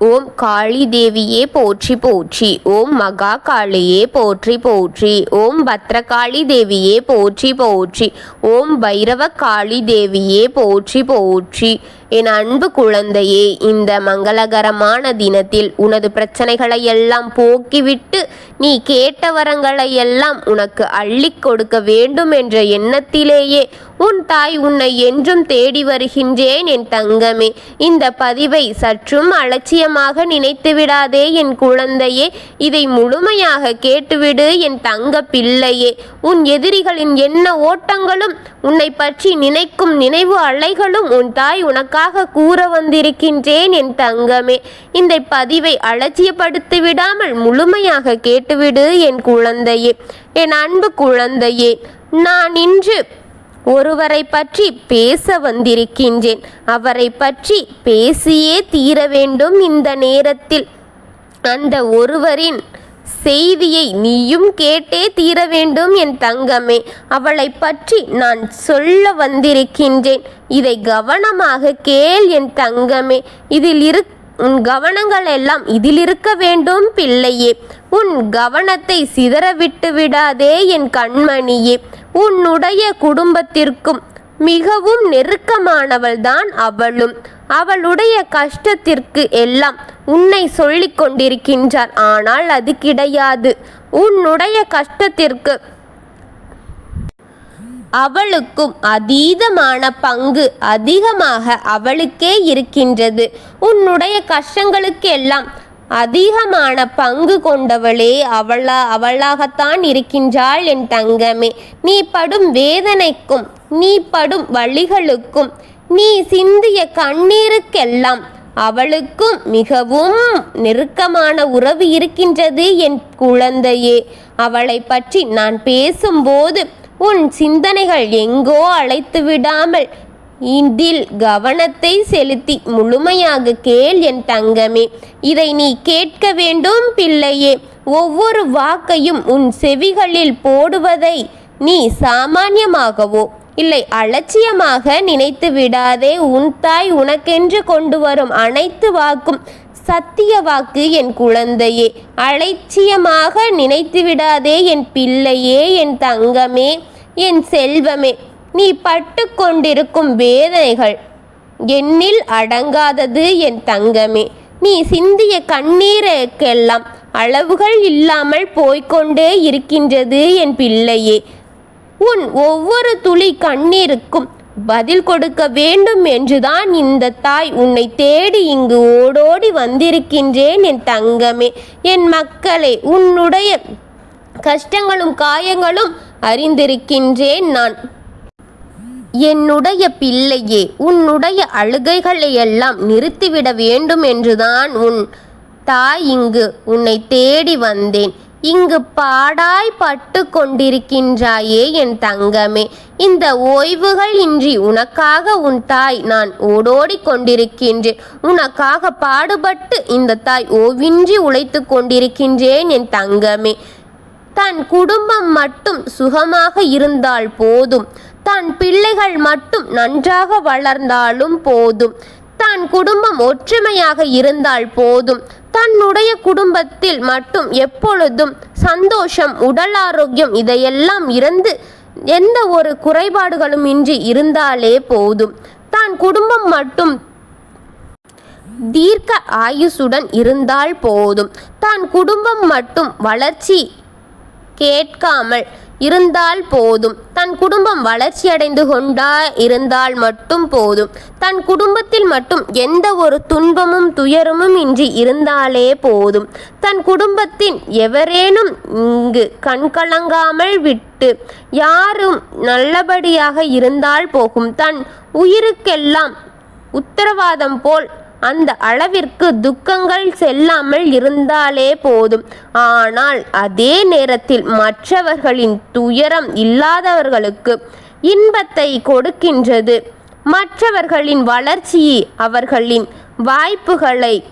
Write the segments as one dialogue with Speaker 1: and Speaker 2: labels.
Speaker 1: ஓம் காளி தேவியே போற்றி போற்றி ஓம் மகா காளியே போற்றி போற்றி ஓம் பத்ரகாளி தேவியே போற்றி போற்றி ஓம் பைரவ காளி தேவியே போற்றி போற்றி. என் அன்பு குழந்தையே இந்த மங்களகரமான தினத்தில் உனது பிரச்சனைகளை எல்லாம் போக்கிவிட்டு நீ கேட்ட வரங்களை எல்லாம் உனக்கு அள்ளிக் கொடுக்க வேண்டும் என்ற எண்ணத்திலேயே உன் தாய் உன்னை என்றும் தேடி வருகின்றேன் என் தங்கமே. இந்த பதிவை சற்றும் அலட்சியமாக நினைத்து விடாதே என் குழந்தையே. இதை முழுமையாக கேட்டுவிடு என் தங்க பிள்ளையே. உன் எதிரிகளின் எண்ண ஓட்டங்களும் உன்னை பற்றி நினைக்கும் நினைவு அலைகளும் உன் தாய் உனக்காக கூற வந்திருக்கின்றேன் என் தங்கமே. இந்த பதிவை அலட்சியப்படுத்தி விடாமல் முழுமையாக கேட்டுவிடு என் குழந்தையே என் அன்பு குழந்தையே. நான் இன்று ஒருவரை பற்றி பேச வந்திருக்கின்றேன். அவரை பற்றி பேசியே தீர வேண்டும் இந்த நேரத்தில். அந்த ஒருவரின் செய்தியை நீயும் கேட்டே தீர வேண்டும் என் தங்கமே. அவளை பற்றி நான் சொல்ல வந்திருக்கின்றேன். இதை கவனமாக கேள் என் தங்கமே. இதில் இரு உன் கவனங்கள் எல்லாம் இதில் இருக்க வேண்டும் பிள்ளையே. உன் கவனத்தை சிதற விட்டு விடாதே என் கண்மணியே. உன்னுடைய குடும்பத்திற்கும் மிகவும் நெருக்கமானவள்தான் அவளும். அவளுடைய கஷ்டத்திற்கு எல்லாம் உன்னை சொல்லிக் கொண்டிருக்கின்றார். ஆனால் அது கிடையாது. உன்னுடைய கஷ்டத்திற்கு அவளுக்கும் அதீதமான பங்கு அதிகமாக அவளுக்கே இருக்கின்றது. உன்னுடைய கஷ்டங்களுக்கெல்லாம் அதிகமான பங்கு கொண்டவளே அவளா அவளாகத்தான் இருக்கின்றாள் என் தங்கமே. நீ படும் வேதனைக்கும் நீ படும் வழிகளுக்கும் நீ சிந்திய கண்ணீருக்கெல்லாம் அவளுக்கும் மிகவும் நெருக்கமான உறவு இருக்கின்றது என் குழந்தையே. அவளை பற்றி நான் பேசும்போது உன் சிந்தனைகள் எங்கோ அழைத்து விடாமல் இதில் கவனத்தை செலுத்தி முழுமையாக கேள் என் தங்கமே. இதை நீ கேட்க வேண்டும் பிள்ளையே. ஒவ்வொரு வாக்கையும் உன் செவிகளில் போடுவதை நீ சாமானியமாகவோ இல்லை அலட்சியமாக நினைத்து விடாதே உன் தாய் உனக்கென்று கொண்டு வரும் அனைத்து வாக்கும் சத்திய வாக்கு என் குழந்தையே. அலட்சியமாக நினைத்து விடாதே என் பிள்ளையே என் தங்கமே என் செல்வமே நீ பட்டு கொண்டிருக்கும் வேதனைகள் என்னில் அடங்காதது என் தங்கமே. நீ சிந்திய கண்ணீருக்கெல்லாம் அளவுகள் இல்லாமல் போய்க்கொண்டே இருக்கின்றது என் பிள்ளையே. உன் ஒவ்வொரு துளி கண்ணீருக்கும் பதில் கொடுக்க வேண்டும் என்றுதான் இந்த தாய் உன்னை தேடி இங்கு ஓடோடி வந்திருக்கின்றேன் என் தங்கமே. என் மக்களே உன்னுடைய கஷ்டங்களும் காயங்களும் அறிந்திருக்கின்றேன் நான். என்னுடைய பிள்ளையே உன்னுடைய அழுகைகளை எல்லாம் நிறுத்திவிட வேண்டும் என்றுதான் உன் தாய் இங்கு உன்னை தேடி வந்தேன். இங்கு பாடாய் பட்டு கொண்டிருக்கின்றாயே என் தங்கமே. இந்த ஓய்வுகள் இன்றி உனக்காக உன் தாய் நான் ஓடோடி கொண்டிருக்கின்றேன். உனக்காக பாடுபட்டு இந்த தாய் ஓவின்றி உழைத்து கொண்டிருக்கின்றேன் என் தங்கமே. தன் குடும்பம் மட்டும் சுகமாக இருந்தால் போதும். தன் பிள்ளைகள் மட்டும் நன்றாக வளர்ந்தாலும் போதும். தன் குடும்பம் ஒற்றுமையாக இருந்தால் போதும். தன்னுடைய குடும்பத்தில் மட்டும் எப்பொழுதும் சந்தோஷம் உடல் ஆரோக்கியம் இதையெல்லாம் இருந்து எந்த ஒரு குறைபாடுகளும் இன்றி இருந்தாலே போதும். தான் குடும்பம் மட்டும் தீர்க்க ஆயுசுடன் இருந்தால் போதும். தான் குடும்பம் மட்டும் வளர்ச்சி கேட்காமல் இருந்தால் போதும். தன் குடும்பம் வளர்ச்சியடைந்து கொண்டா இருந்தால் மட்டும் போதும். தன் குடும்பத்தில் மட்டும் எந்த ஒரு துன்பமும் துயரமும் இன்றி இருந்தாலே போதும். தன் குடும்பத்தின் எவரேனும் இங்கு கண்கலங்காமல் விட்டு யாரும் நல்லபடியாக இருந்தால் போகும். தன் உயிருக்கெல்லாம் உத்தரவாதம் போல் அந்த அளவிற்கு துக்கங்கள் செல்லாமல் இருந்தாலே போதும். ஆனால் அதே நேரத்தில் மற்றவர்களின் துயரம் இல்லாதவர்களுக்கு இன்பத்தை கொடுக்கின்றது. மற்றவர்களின் வளர்ச்சியை அவர்களின் வாய்ப்புகளை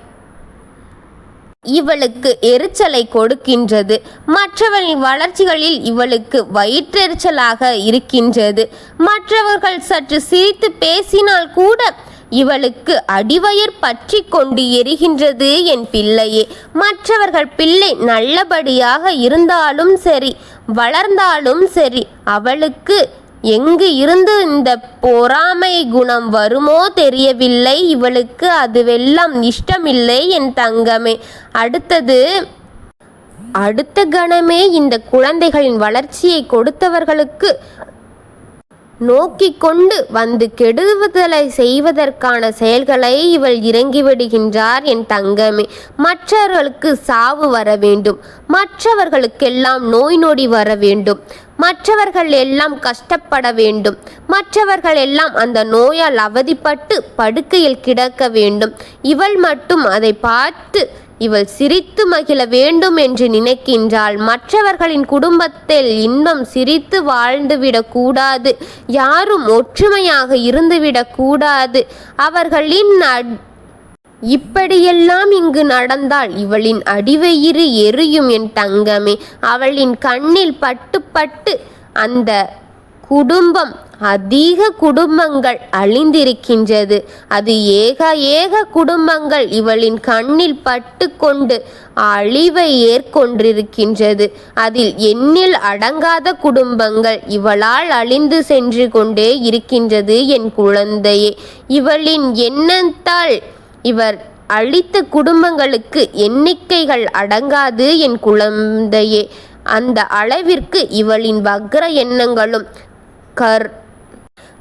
Speaker 1: இவளுக்கு எரிச்சலை கொடுக்கின்றது. மற்றவர்களின் வளர்ச்சிகளில் இவளுக்கு வயிற்றெரிச்சலாக இருக்கின்றது. மற்றவர்கள் சற்று சிரித்து பேசினால் கூட இவளுக்கு அடிவயிர் பற்றி கொண்டு எரிகின்றது என் பிள்ளையே. மற்றவர்கள் பிள்ளை நல்லபடியாக இருந்தாலும் சரி வளர்ந்தாலும் சரி அவளுக்கு எங்கு இருந்து இந்த பொறாமை குணம் வருமோ தெரியவில்லை. இவளுக்கு அதுவெல்லாம் இஷ்டமில்லை என் தங்கமே. அடுத்தது அடுத்த கணமே இந்த குழந்தைகளின் வளர்ச்சியை கொடுத்தவர்களுக்கு நோக்கிக் கொண்டு வந்து கெடுதலை செய்வதற்கான செயல்களை இவள் இறங்கிவிடுகின்றார் என் தங்கமே. மற்றவர்களுக்கு சாவு வர வேண்டும். மற்றவர்களுக்கெல்லாம் நோய் நொடி வர வேண்டும். மற்றவர்கள் எல்லாம் கஷ்டப்பட வேண்டும். மற்றவர்கள் எல்லாம் அந்த நோயால் அவதிப்பட்டு படுக்கையில் கிடக்க வேண்டும். இவள் மட்டும் அதை பார்த்து இவள் சிரித்து மகிழ வேண்டும் என்று நினைக்கின்றாள். மற்றவர்களின் குடும்பத்தில் இன்பம் சிரித்து வாழ்ந்துவிடக் கூடாது. யாரும் ஒற்றுமையாக இருந்துவிடக் கூடாது. அவர்களின் இப்படியெல்லாம் இங்கு நடந்தால் இவளின் அடிவயிறு எரியும் என் தங்கமே. அவளின் கண்ணில் பட்டு பட்டு அந்த குடும்பம் அதிக குடும்பங்கள் அழிந்திருக்கின்றது. அது ஏக ஏக குடும்பங்கள் இவளின் கண்ணில் பட்டு கொண்டு அழிவை ஏற்கொண்டிருக்கின்றது. அதில் எண்ணில் அடங்காத குடும்பங்கள் இவளால் அழிந்து சென்று கொண்டே இருக்கின்றது என் குழந்தையே. இவளின் எண்ணத்தால் இவர் அழித்த குடும்பங்களுக்கு எண்ணிக்கைகள் அடங்காது என் குழந்தையே. அந்த அளவிற்கு இவளின் வக்ர எண்ணங்களும் கர்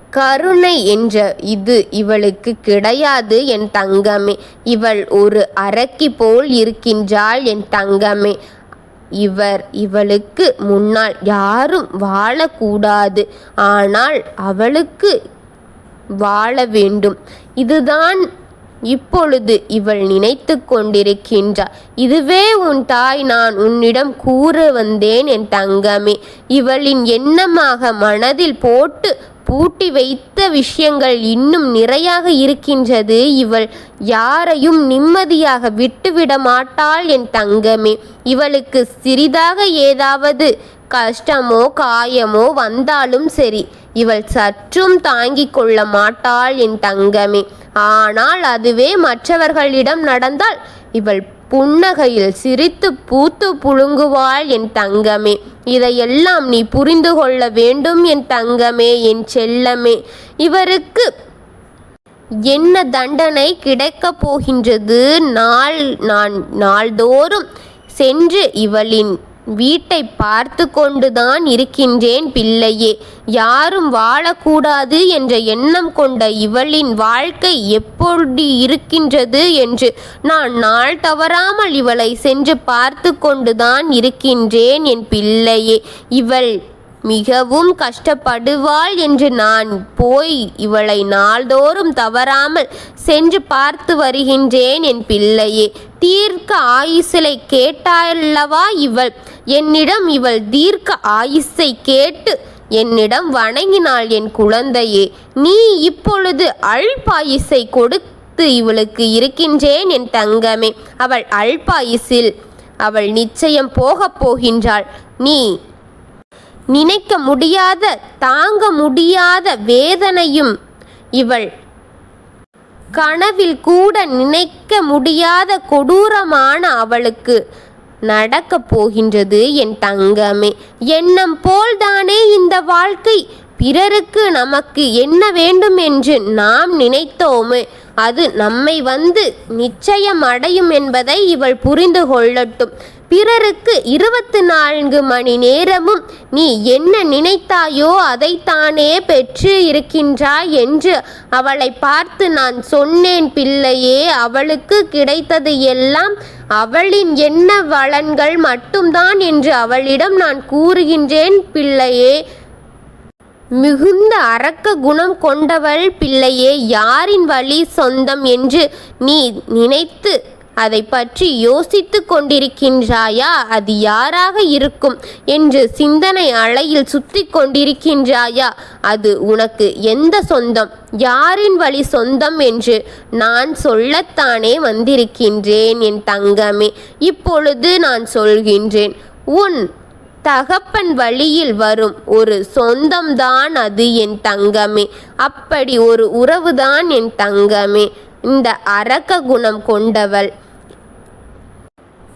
Speaker 1: கருணை என்ற இது இவளுக்கு கிடையாது என் தங்கமே. இவள் ஒரு அரக்கி போல் இருக்கின்றாள் என் தங்கமே. இவர் இவளுக்கு முன்னால் யாரும் வாழக்கூடாது. ஆனால் அவளுக்கு வாழ வேண்டும். இதுதான் இப்பொழுது இவள் நினைத்து கொண்டிருக்கின்றாள் இதுவே உன் தாய் நான் உன்னிடம் கூற வந்தேன் என் தங்கமே. இவளின் எண்ணமாக மனதில் போட்டு பூட்டி வைத்த விஷயங்கள் இன்னும் நிறையாக இருக்கின்றது. இவள் யாரையும் நிம்மதியாக விட்டுவிட மாட்டாள் என் தங்கமே. இவளுக்கு சிறிதாக ஏதாவது கஷ்டமோ காயமோ வந்தாலும் சரி இவள் சற்றும் தாங்கிக் கொள்ள மாட்டாள் என் தங்கமே. ஆனால் அதுவே மற்றவர்களிடம் நடந்தால் இவள் புன்னகையில் சிரித்து பூத்து புழுங்குவாள் என் தங்கமே. இதையெல்லாம் நீ புரிந்து கொள்ள வேண்டும் என் தங்கமே என் செல்லமே. இவருக்கு என்ன தண்டனை கிடைக்கப் போகின்றது? நாள் நான் நாள்தோறும் சென்று இவளின் வீட்டை பார்த்து கொண்டுதான் இருக்கின்றேன் பிள்ளையே. யாரும் வாழக்கூடாது என்ற எண்ணம் கொண்ட இவளின் வாழ்க்கை எப்படி இருக்கின்றது என்று நான் நாள் தவறாமல் இவளை சென்று பார்த்து கொண்டுதான் இருக்கின்றேன் என் பிள்ளையே. இவள் மிகவும் கஷ்டப்படுவாள் என்று நான் போய் இவளை நாள்தோறும் தவறாமல் சென்று பார்த்து வருகின்றேன் என் பிள்ளையே. தீர்க்க ஆயுசலை கேட்டாயல்லவா இவள்? என்னிடம் இவள் தீர்க்க ஆயுசை கேட்டு என்னிடம் வணங்கினாள் என் குழந்தையே நீ இப்பொழுது அல்பாயுசை கொடுத்து இவளுக்கு இருக்கின்றேன் என் தங்கமே. அவள் அல்பாயுசில் அவள் நிச்சயம் போகப் போகின்றாள். நீ நினைக்க முடியாத தாங்க முடியாத வேதனையும் இவள் கனவில் கூட நினைக்க முடியாத கொடூரமான அவளுக்கு நடக்கப் போகின்றது என் தங்கமே. எண்ணம் போல்தானே இந்த வாழ்க்கை? பிறருக்கு நமக்கு என்ன வேண்டும் என்று நாம் நினைத்தோமே. அது நம்மை வந்து நிச்சயம் அடையும் என்பதை இவள் புரிந்து கொள்ளட்டும். பிறருக்கு இருபத்து நான்கு மணி நேரமும் நீ என்ன நினைத்தாயோ அதைத்தானே பெற்று இருக்கின்றாய் என்று அவளை பார்த்து நான் சொன்னேன் பிள்ளையே அவளுக்கு கிடைத்தது எல்லாம் அவளின் என்ன வளன்கள் மட்டும்தான் என்று அவளிடம் நான் கூறுகின்றேன் பிள்ளையே. மிகுந்த அரக்க குணம் கொண்டவள் பிள்ளையே யாரின் வழி சொந்தம் என்று நீ நினைத்து அதை பற்றி யோசித்து கொண்டிருக்கின்றாயா? அது யாராக இருக்கும் என்று சிந்தனை அலையில் சுற்றி கொண்டிருக்கின்றாயா? அது உனக்கு எந்த சொந்தம்? யாரின் வழி சொந்தம் என்று நான் சொல்லத்தானே வந்திருக்கின்றேன் என் தங்கமே. இப்பொழுது நான் சொல்கின்றேன் உன் தகப்பன் வழியில் வரும் ஒரு சொந்தம்தான் அது என் தங்கமே. அப்படி ஒரு உறவுதான் என் தங்கமே. இந்த அரக்க குணம் கொண்டவள்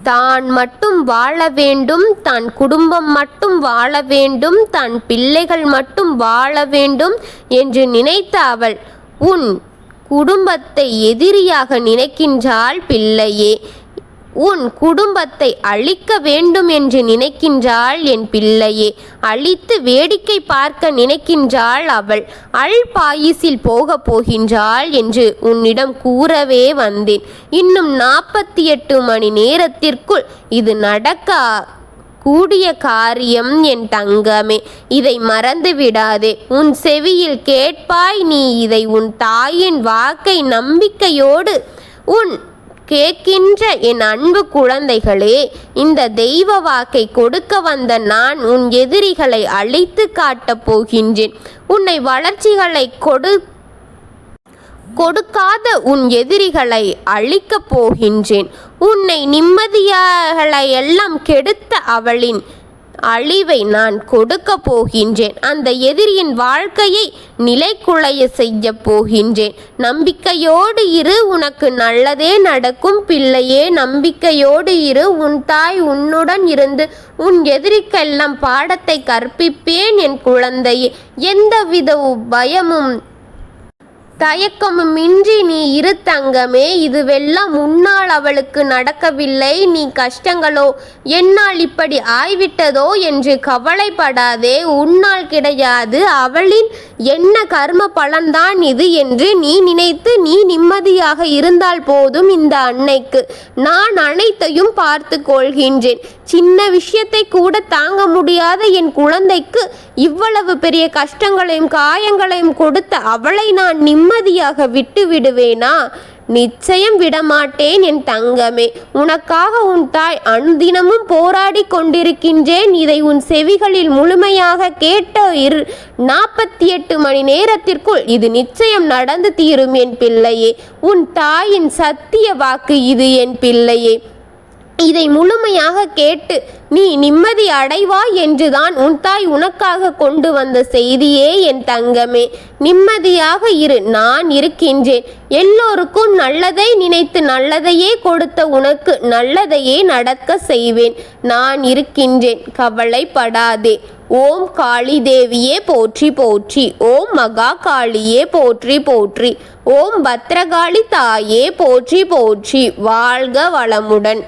Speaker 1: தான் மட்டும் வாழ வேண்டும் தன் குடும்பம் மட்டும் வாழ வேண்டும் தன் பிள்ளைகள் மட்டும் வாழ வேண்டும் என்று நினைத்த அவள் உன் குடும்பத்தை எதிரியாக நினைக்கின்றாள் பிள்ளையே உன் குடும்பத்தை அழிக்க வேண்டும் என்று நினைக்கின்றாள் என் பிள்ளையே. அழித்து வேடிக்கை பார்க்க நினைக்கின்றாள் அவள். அல் பாயிஸில் போகப் போகின்றாள் என்று உன்னிடம் கூறவே வந்தேன். இன்னும் நாற்பத்தி எட்டு மணி நேரத்திற்குள் இது நடக்க கூடிய காரியம் என் தங்கமே. இதை மறந்து விடாதே உன் செவியில் கேட்பாய் நீ இதை உன் தாயின் வாக்கை நம்பிக்கையோடு உன் கேட்கின்ற என் அன்பு குழந்தைகளே இந்த தெய்வ வாக்கை கொடுக்க வந்த நான் உன் எதிரிகளை அழித்து காட்டப் போகின்றேன். உன்னை வளர்ச்சிகளை கொடு கொடுக்காத உன் எதிரிகளை அழிக்கப் போகின்றேன். உன்னை நிம்மதியாகளையெல்லாம் கெடுத்த அவளின் அழிவை நான் கொடுக்க போகின்றேன். அந்த எதிரியின் வாழ்க்கையை நிலைக்குலைய செய்ய போகின்றேன். நம்பிக்கையோடு இரு உனக்கு நல்லதே நடக்கும் பிள்ளையே. நம்பிக்கையோடு இரு உன் தாய் உன்னுடன் இருந்து உன் எதிரிக்கெல்லாம் பாடத்தை கற்பிப்பேன் என் குழந்தையே. எந்தவித பயமும் தயக்கமுமின்றி நீ இரு தங்கமே இதுவெல்லாம் முன்னால் அவளுக்கு நடக்கவில்லை. நீ கஷ்டங்களோ என்னால் இப்படி ஆய்விட்டதோ என்று கவலைப்படாதே உன்னால் கிடையாது. அவளின் என்ன கர்ம பலன்தான் இது என்று நீ நினைத்து நீ நிம்மதியாக இருந்தால் போதும் இந்த அன்னைக்கு. நான் அனைத்தையும் பார்த்து கொள்கின்றேன். சின்ன விஷயத்தை கூட தாங்க முடியாத என் குழந்தைக்கு இவ்வளவு பெரிய கஷ்டங்களையும் காயங்களையும் கொடுத்த அவளை நான் நிம்மதியாக விட்டு விடுவேனா? நிச்சயம் விடமாட்டேன் என் தங்கமே. உனக்காக உன் தாய் அனுதினமும் போராடி கொண்டிருக்கின்றேன். இதை உன் செவிகளில் முழுமையாக கேட்ட இரு நாற்பத்தி எட்டு மணி நேரத்திற்குள் இது நிச்சயம் நடந்து தீரும் என் பிள்ளையே. உன் தாயின் சத்திய வாக்கு இது என் பிள்ளையே. இதை முழுமையாக கேட்டு நீ நிம்மதி அடைவாய் என்றுதான் உன் தாய் உனக்காக கொண்டு வந்த செய்தியே என் தங்கமே. நிம்மதியாக இரு நான் இருக்கின்றேன். எல்லோருக்கும் நல்லதை நினைத்து நல்லதையே கொடுத்த உனக்கு நல்லதையே நடக்க செய்வேன். நான் இருக்கின்றேன் கவலைப்படாதே. ஓம் காளி தேவியே போற்றி போற்றி. ஓம் மகா காளியே போற்றி போற்றி. ஓம் பத்ரகாளி தாயே போற்றி போற்றி. வாழ்க வளமுடன்.